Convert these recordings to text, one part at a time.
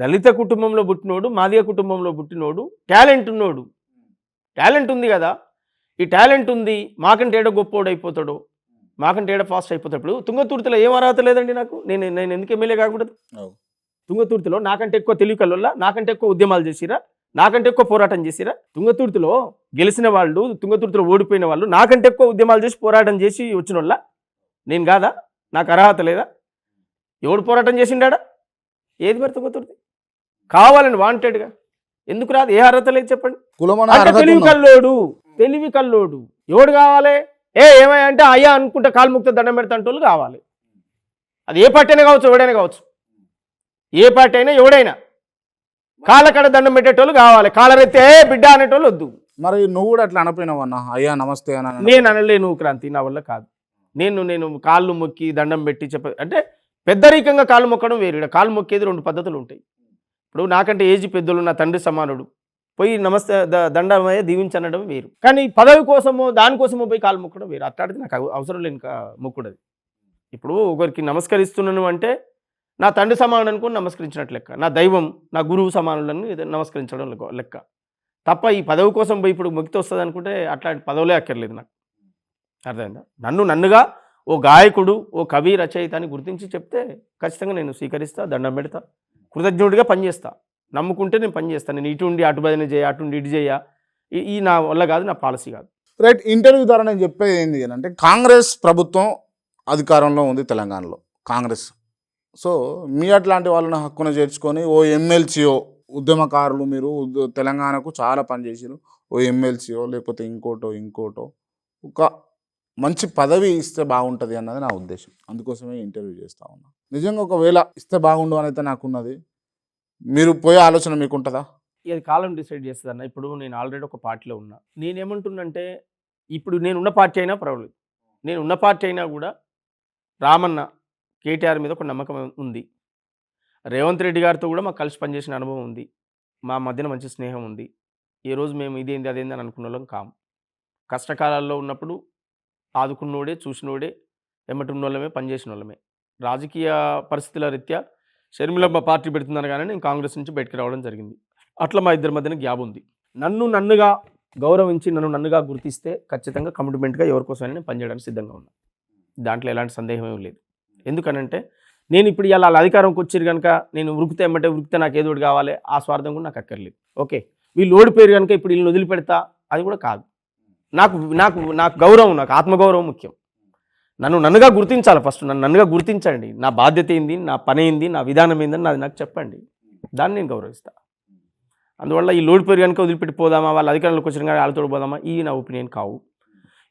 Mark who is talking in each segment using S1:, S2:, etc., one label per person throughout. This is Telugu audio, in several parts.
S1: దళిత కుటుంబంలో పుట్టినోడు మాదిగ కుటుంబంలో పుట్టినోడు టాలెంట్ ఉన్నోడు. టాలెంట్ ఉంది కదా? ఈ టాలెంట్ ఉంది మాకంటే ఏడో గొప్పోడు అయిపోతాడు? మాకంటే ఏడో ఫాస్ట్ అయిపోతాడు? ఇప్పుడు తుంగతుర్తిలో ఏం అర్హత లేదండి నాకు? నేను నేను ఎందుకు ఎమ్మెల్యే కాకూడదు. తుంగతుర్తిలో నాకంటే ఎక్కువ తెలివి కల్లోలా నాకంటే ఎక్కువ ఉద్యమాలు చేసిరా? నాకంటే ఎక్కువ పోరాటం చేసిరా? తుంగతుర్తిలో గెలిచిన వాళ్ళు తుంగతుర్తిలో ఓడిపోయిన వాళ్ళు నాకంటే ఎక్కువ ఉద్యమాలు చేసి పోరాటం చేసి వచ్చిన వాళ్ళ నేను కాదా? నాకు అర్హత లేదా? ఎవడు పోరాటం చేసిండాడా? ఏది మరి తుంగతుర్తి? కావాలని వాంటెడ్గా ఎందుకు రాదు? ఏ అర్హత లేదు చెప్పండి. తెలివి. కల్లోడు తెలివి కల్లోడు. ఎవడు కావాలి? ఏ ఏమయ్య అంటే అయ్యా అనుకుంటే కాలు ముక్త దండం పెడతా వాళ్ళు కావాలి. అది ఏ పార్టీ అయినా కావచ్చు ఎవడైనా కావచ్చు. ఏ పార్టీ అయినా ఎవడైనా. కాళ్ళకడ దండం పెట్టేటోళ్ళు కావాలి. కాలరెత్తే "ఏ బిడ్డ అనేటోళ్ళు వద్దు.
S2: మరి నువ్వు కూడా అట్లా అనపోయినావు అన్న? అయ్యా నమస్తే అని అన్న.
S1: నేను అనలేను క్రాంతి నా వల్ల కాదు. నేను నేను కాళ్ళు మొక్కి దండం పెట్టి చెప్ప అంటే పెద్దరికంగా కాళ్ళు మొక్కడం వేరు. కాళ్ళు మొక్కేది రెండు పద్ధతులు ఉంటాయి. ఇప్పుడు నాకంటే ఏజ్ పెద్దలు నా తండ్రి సమానుడు. పోయి నమస్తే ద- దండమయ్య దీవించనడం వేరు. కానీ పదవి కోసమో దానికోసమో పోయి కాలు మొక్కడం వేరు. అట్లాంటిది నాకు అవసరం లేని కా- మొక్కుడది. ఇప్పుడు ఒకరికి నమస్కరిస్తున్నాను అంటే నా తండ్రి సమానుడు అనుకుని నమస్కరించినట్లు లెక్క. నా దైవం నా గురువు సమానులను నమస్కరించడం లెక్క- లెక్క. తప్ప ఈ పదవి కోసం పోయి ఇప్పుడు మొక్కితే వస్తుంది అనుకుంటే అట్లాంటి పదవులే అక్కర్లేదు నాకు. అర్థమైందా? నన్ను నన్నుగా ఓ గాయకుడు ఓ కవి రచయిత అని గుర్తించి చెప్తే ఖచ్చితంగా నేను స్వీకరిస్తా దండం పెడతా. కృతజ్ఞుడిగా పనిచేస్తా. నమ్ముకుంటే నేను పనిచేస్తాను నేను ఇటు ఉండి అటు భజన చేయ అటు ఉండి ఇటు చేయ. ఈ- ఈ నా వల్ల కాదు నా పాలసీ కాదు.
S2: రైట్ ఇంటర్వ్యూ ద్వారా నేను చెప్పేది ఏంది అని అంటే కాంగ్రెస్ ప్రభుత్వం అధికారంలో ఉంది తెలంగాణలో కాంగ్రెస్. సో మీ అట్లాంటి వాళ్ళని హక్కున చేర్చుకొని ఓ ఎమ్మెల్సీఓ ఉద్యమకారులు మీరు తెలంగాణకు చాలా పనిచేసారు ఓ ఎమ్మెల్సీఓ లేకపోతే ఇంకోటో ఇంకోటో ఒక మంచి పదవి ఇస్తే బాగుంటుంది అన్నది నా ఉద్దేశం. అందుకోసమే ఇంటర్వ్యూ చేస్తా ఉన్నా. నిజంగా ఒకవేళ ఇస్తే బాగుండు అని అయితే నాకున్నది. మీరు పోయే ఆలోచన మీకు ఉంటుందా
S1: ఇది కాలం డిసైడ్ చేస్తుంది అన్న. ఇప్పుడు నేను ఆల్రెడీ ఒక పార్టీలో ఉన్నా. నేనేమంటున్నంటే ఇప్పుడు నేను ఉన్న పార్టీ అయినా పర్వాలేదు. నేను ఉన్న పార్టీ అయినా కూడా రామన్న కేటీఆర్ మీద ఒక నమ్మకం ఉంది. రేవంత్ రెడ్డి గారితో కూడా మాకు కలిసి పనిచేసిన అనుభవం ఉంది. మా మధ్యన మంచి స్నేహం ఉంది. ఈరోజు మేము ఇదేంది అదేంది అని అనుకున్న వాళ్ళం కాము కష్టకాలాల్లో ఉన్నప్పుడు ఆదుకున్నోడే చూసినోడే ఎమ్మటి ఉన్న వాళ్ళమే పనిచేసిన వాళ్ళమే రాజకీయ పరిస్థితుల రీత్యా షర్మిలమ్మ పార్టీ పెడుతున్నారు కానీ నేను కాంగ్రెస్ నుంచి బయటకు రావడం జరిగింది. అట్లా మా ఇద్దరి మధ్యన గ్యాప్ ఉంది. నన్ను నన్నుగా గౌరవించి నన్ను నన్నుగా గుర్తిస్తే ఖచ్చితంగా కమిట్మెంట్గా ఎవరికోసమైనా నేను పనిచేయడానికి సిద్ధంగా ఉన్నా. దాంట్లో ఎలాంటి సందేహం ఏం లేదు. ఎందుకనంటే నేను ఇప్పుడు ఇలా వాళ్ళ అధికారంకి వచ్చారు కనుక నేను ఉరికితే ఏమంటే ఉరికితే నాకు ఏదోటి కావాలి ఆ స్వార్థం కూడా నాకు అక్కర్లేదు. ఓకే. వీళ్ళు ఓడిపోయారు కనుక ఇప్పుడు వీళ్ళని వదిలిపెడతా అది కూడా కాదు. నాకు నాకు నాకు గౌరవం నాకు ఆత్మగౌరవం ముఖ్యం. నన్ను నన్నుగా గుర్తించాలి ఫస్ట్. నన్ను నన్నుగా గుర్తించండి. నా బాధ్యత ఏంది? నా పని ఏంది? నా విధానం ఏందని నాది నాకు చెప్పండి. దాన్ని నేను గౌరవిస్తా. అందువల్ల ఈ లోడ్ పేరు కనుక వదిలిపెట్టి పోదామా? వాళ్ళ అధికారంలోకి వచ్చిన కానీ వాళ్ళతో పోదామా? ఈ నా ఒపీనియన్ కావు.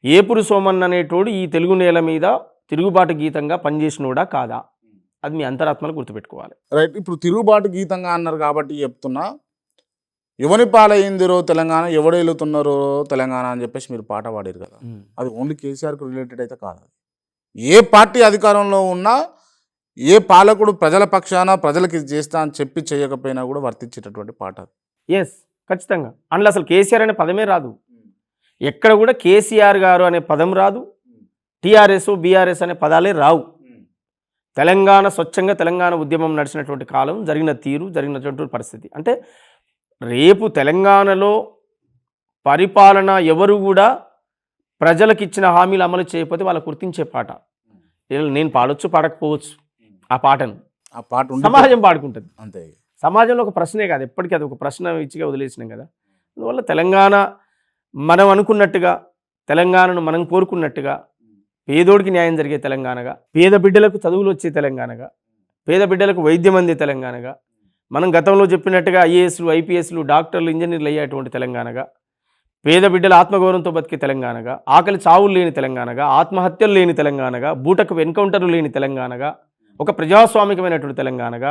S1: ఏపురు సోమన్ అనేటోడు ఈ తెలుగు నేల మీద తిరుగుబాటు గీతంగా పనిచేసినోడా కాదా? అది మీ అంతరాత్మలు గుర్తుపెట్టుకోవాలి.
S2: రైట్. ఇప్పుడు తిరుగుబాటు గీతంగా అన్నారు కాబట్టి చెప్తున్నా. ఎవని పాలయ్యిందిరో తెలంగాణ? ఎవడు వెళ్తున్నారో తెలంగాణ అని చెప్పేసి మీరు పాట పాడారు కదా. అది ఓన్లీ కేసీఆర్కు రిలేటెడ్ అయితే కాదు ఏ పార్టీ అధికారంలో ఉన్నా ఏ పాలకుడు ప్రజల పక్షాన ప్రజలకి చేస్తా అని చెప్పి చేయకపోయినా కూడా వర్తించేటటువంటి పాట అది.
S1: ఎస్ ఖచ్చితంగా. అందులో అసలు కేసీఆర్ అనే పదమే రాదు. ఎక్కడ కూడా కేసీఆర్ గారు అనే పదం రాదు. టీఆర్ఎస్ బీఆర్ఎస్ అనే పదాలే రావు. తెలంగాణ స్వచ్ఛంగా తెలంగాణ ఉద్యమం నడిచినటువంటి కాలం జరిగిన తీరు జరిగినటువంటి పరిస్థితి. అంటే రేపు తెలంగాణలో పరిపాలన ఎవరు కూడా ప్రజలకు ఇచ్చిన హామీలు అమలు చేయకపోతే వాళ్ళకు గుర్తించే పాట. నేను పాడొచ్చు పాడకపోవచ్చు. ఆ పాటను.
S2: ఆ పాట
S1: సమాజం పాడుకుంటుంది.
S2: అంతే.
S1: సమాజంలో ఒక ప్రశ్నే కాదు. ఎప్పటికీ అది ఒక ప్రశ్న ఇచ్చిగా వదిలేసినాం కదా. అందువల్ల తెలంగాణ మనం అనుకున్నట్టుగా తెలంగాణను మనం కోరుకున్నట్టుగా పేదోడికి న్యాయం జరిగే తెలంగాణగా పేద బిడ్డలకు చదువులు వచ్చే తెలంగాణగా పేద బిడ్డలకు వైద్యం అందే తెలంగాణగా మనం గతంలో చెప్పినట్టుగా ఐఏఎస్లు ఐపీఎస్లు డాక్టర్లు ఇంజనీర్లు అయ్యేటువంటి తెలంగాణగా పేద బిడ్డల ఆత్మగౌరవంతో బతికే తెలంగాణగా ఆకలి చావులు లేని తెలంగాణగా ఆత్మహత్యలు లేని తెలంగాణగా బూటకు ఎన్కౌంటర్లు లేని తెలంగాణగా ఒక ప్రజాస్వామికమైనటువంటి తెలంగాణగా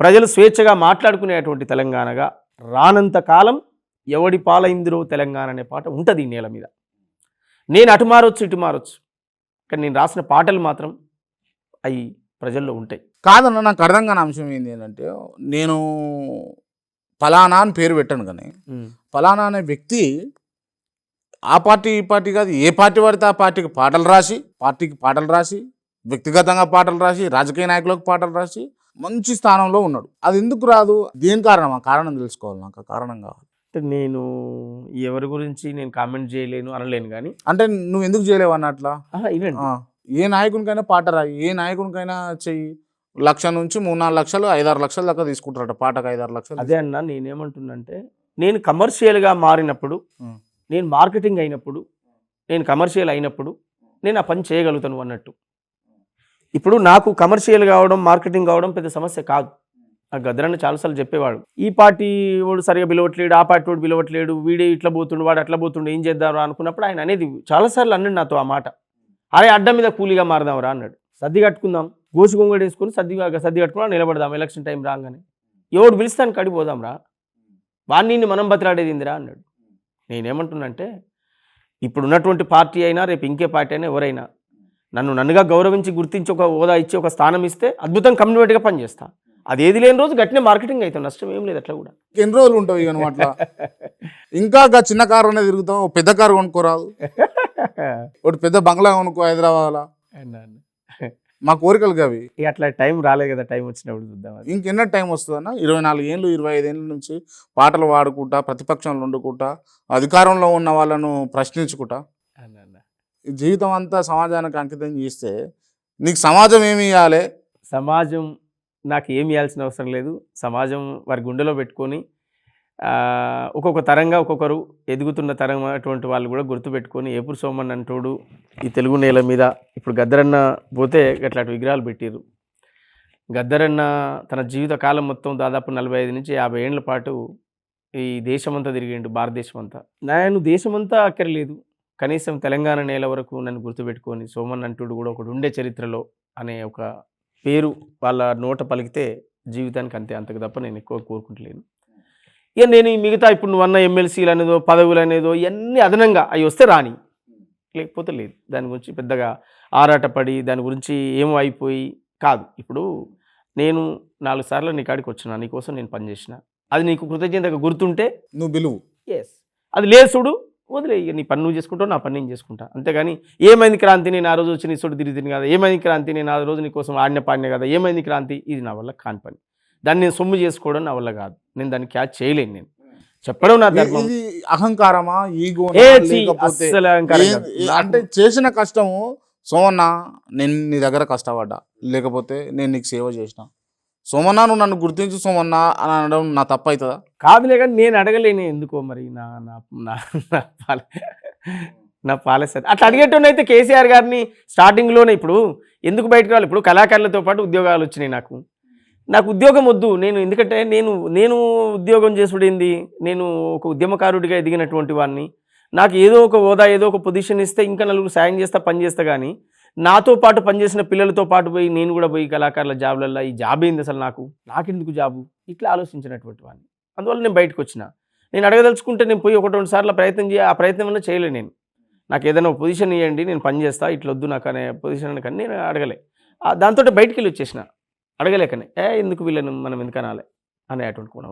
S1: ప్రజలు స్వేచ్ఛగా మాట్లాడుకునేటువంటి తెలంగాణగా రానంత కాలం ఎవడి పాలైందిరో తెలంగాణ అనే పాట ఉంటుంది ఈ నేల మీద. నేను అటు మారొచ్చు ఇటు మారొచ్చు కానీ నేను రాసిన పాటలు మాత్రం అవి ప్రజల్లో ఉంటాయి.
S2: కాదన్న నాకు అర్థం కాని అంశం ఏంటి అంటే నేను ఫలానా అని పేరు పెట్టాను కానీ ఫలానా అనే వ్యక్తి ఆ పార్టీ ఈ పార్టీ కాదు ఏ పార్టీ పడితే ఆ పార్టీకి పాటలు రాసి పార్టీకి పాటలు రాసి వ్యక్తిగతంగా పాటలు రాసి రాజకీయ నాయకులకు పాటలు రాసి మంచి స్థానంలో ఉన్నాడు. అది ఎందుకు రాదు? దేని కారణం ఆ కారణం తెలుసుకోవాలి? నాకు ఆ కారణం కావాలి.
S1: అంటే నేను ఎవరి గురించి నేను కామెంట్ చేయలేను అనలేను కానీ
S2: అంటే నువ్వు ఎందుకు చేయలేవు అన్నట్లా? ఏ నాయకునికైనా పాట రాయి ఏ నాయకునికైనా చెయ్యి. లక్ష నుంచి మూడు నాలుగు లక్షలు ఐదారు లక్షల దాకా తీసుకుంటారట పాటకు ఐదారు లక్షలు
S1: అదే అన్న నేనేమంటున్నంటే నేను కమర్షియల్గా మారినప్పుడు. నేను మార్కెటింగ్ అయినప్పుడు నేను కమర్షియల్ అయినప్పుడు నేను ఆ పని చేయగలుగుతాను అన్నట్టు. ఇప్పుడు నాకు కమర్షియల్ కావడం మార్కెటింగ్ కావడం పెద్ద సమస్య కాదు. ఆ గద్దరన్న చాలాసార్లు చెప్పేవాడు ఈ పార్టీ వాడు సరిగా పిలవట్లేడు ఆ పార్టీ వాడు పిలవట్లేడు వీడే ఇట్లా పోతుండు వాడు అట్లా పోతుండు ఏం చేద్దాం అనుకున్నప్పుడు ఆయన అనేది చాలాసార్లు అన్నాడు నాతో ఆ మాట. అరే అడ్డం మీద కూలీగా మారదాం రా అన్నాడు. సర్ది కట్టుకుందాం. గోసు గొంగడి వేసుకొని సర్దిగా సర్ది కట్టుకుని నిలబడదాం ఎలక్షన్ టైం రాగానే. ఎవడు పిలుస్తాను కడిపోదాం రా. వాణ్ణి మనం బతిలాడేది ఇందిరా అన్నాడు. నేనేమంటున్నంటే ఇప్పుడు ఉన్నటువంటి పార్టీ అయినా రేపు ఇంకే పార్టీ అయినా ఎవరైనా నన్ను నన్నుగా గౌరవించి గుర్తించి ఒక హోదా ఇచ్చి ఒక స్థానం ఇస్తే అద్భుతం కమ్యూనిటీగా పనిచేస్తా. అది ఏది లేని రోజు గట్టినే మార్కెటింగ్ అవుతుంది నష్టం ఏం లేదు అట్లా కూడా.
S2: ఎన్ని రోజులు నువ్వు అట్లా? ఇంకా చిన్న కారు అనేది తిరుగుతావు ఓ పెద్ద కారు కొనుక్కోరాదు. ఒకటి పెద్ద బంగ్లా కొనుక్కో హైదరాబాద్లో. మా కోరికలు అవి
S1: ఇక అట్లా టైం రాలేదు కదా టైం వచ్చినప్పుడు చూద్దాం
S2: ఇంకెన్న టైం వస్తుందన్న? ఇరవై నాలుగు ఏళ్ళు ఇరవై ఐదు ఏళ్ళ నుంచి పాటలు పాడుకుంటా ప్రతిపక్షంలో వండుకుంటా అధికారంలో ఉన్న వాళ్ళను ప్రశ్నించుకుంటా. జీవితం అంతా సమాజానికి అంకితం చేస్తే నీకు సమాజం ఏమి ఇవ్వాలి
S1: సమాజం నాకు ఏమి ఇవ్వాల్సిన అవసరం లేదు. సమాజం వారి గుండెలో పెట్టుకొని ఒక్కొక్క తరంగా ఒక్కొక్కరు ఎదుగుతున్న తరం అటువంటి వాళ్ళు కూడా గుర్తుపెట్టుకొని ఏపురు సోమన్ అంటోడు ఈ తెలుగు నేల మీద ఇప్పుడు గద్దరన్న పోతే అట్లాంటి విగ్రహాలు పెట్టారు గద్దరన్న తన జీవిత కాలం మొత్తం దాదాపు నలభై ఐదు నుంచి యాభై ఏళ్ళ పాటు ఈ దేశమంతా తిరిగిండు భారతదేశం అంతా నేను దేశమంతా అక్కర్లేదు కనీసం తెలంగాణ నేల వరకు నన్ను గుర్తుపెట్టుకొని సోమన్ అంటుడు కూడా ఒకడు ఉండే చరిత్రలో అనే ఒక పేరు వాళ్ళ నోట పలికితే జీవితానికి అంతే అంతకు తప్ప నేను ఎక్కువ కోరుకుంటలేను. ఇక నేను ఈ మిగతా ఇప్పుడు నువ్వు అన్న ఎమ్మెల్సీలు అనేదో పదవులు అనేదో ఇవన్నీ అదనంగా అవి వస్తే రాని. లేకపోతే లేదు. దాని గురించి పెద్దగా ఆరాటపడి దాని గురించి ఏమో అయిపోయి కాదు. ఇప్పుడు నేను నాలుగు సార్లు నీ కాడికి వచ్చిన నీకోసం నేను పనిచేసిన అది నీకు కృతజ్ఞతగా గుర్తుంటే
S2: నువ్వు బిలువు.
S1: ఎస్ అది లేదు చూడు వదిలే. ఇక నీ పని నువ్వు చేసుకుంటావు నా పని నేను చేసుకుంటా. అంతేగాని ఏమైంది క్రాంతి? నేను ఆ రోజు వచ్చి నీ చోటు తిరిగి కదా. ఏమైంది క్రాంతి? నేను ఆ రోజు నీ కోసం ఆడిన పాడిన కదా. ఏమైంది క్రాంతి? ఇది నా వల్ల కాని పని. దాన్ని నేను సొమ్ము చేసుకోవడం నా వల్ల కాదు. నేను దాన్ని క్యాచ్ చేయలేను నేను. చెప్పడం నా ధర్మం.
S2: ఇది అహంకారమా? ఈగో. అంటే చేసిన కష్టము సోమన్న నేను నీ దగ్గర కష్టపడ్డా. లేకపోతే నేను నీకు సేవ చేసిన. సోమన్న నువ్వు నన్ను గుర్తించు సోమన్న అని అనడం నా తప్పు అవుతుందా
S1: కాదులే కానీ నేను అడగలేను ఎందుకో మరి నా నా నా నా పాల నా పాలసీ. అట్లా అడిగేటోనైతే కేసీఆర్ గారిని స్టార్టింగ్లోనే ఇప్పుడు ఎందుకు బయటకు రావాలి? ఇప్పుడు కళాకారులతో పాటు ఉద్యోగాలు వచ్చినాయి నాకు. నాకు ఉద్యోగం వద్దు. నేను ఎందుకంటే నేను నేను ఉద్యోగం చేసుడేంది? నేను ఒక ఉద్యమకారుడిగా ఎదిగినటువంటి వాడిని నాకు ఏదో ఒక హోదా ఏదో ఒక పొజిషన్ ఇస్తే ఇంకా నలుగురు సాయం చేస్తా పని చేస్తా కానీ నాతో పాటు పనిచేసిన పిల్లలతో పాటు పోయి నేను కూడా పోయి కళాకారుల జాబ్లల్లో ఈ జాబ్ ఏంది అసలు నాకు? నాకెందుకు జాబు? ఇట్లా ఆలోచించినటువంటి వాడిని అందువల్ల నేను బయటకు వచ్చిన. నేను అడగదలుచుకుంటే నేను పోయి ఒకటి రెండు సార్లు ప్రయత్నం చేయ ఆ ప్రయత్నం అన్నా చేయలే నేను. నాకు ఏదైనా పొజిషన్ ఇవ్వండి నేను పని చేస్తా ఇట్లా వద్దు నాకు అనే పొజిషన్ అని కానీ నేను అడగలే. దాంతో బయటికి వెళ్ళి వచ్చేసిన. అడగలేకనే ఏ ఎందుకు వీళ్ళని మనం ఎందుకు అనాలి అనేటువంటి కూడా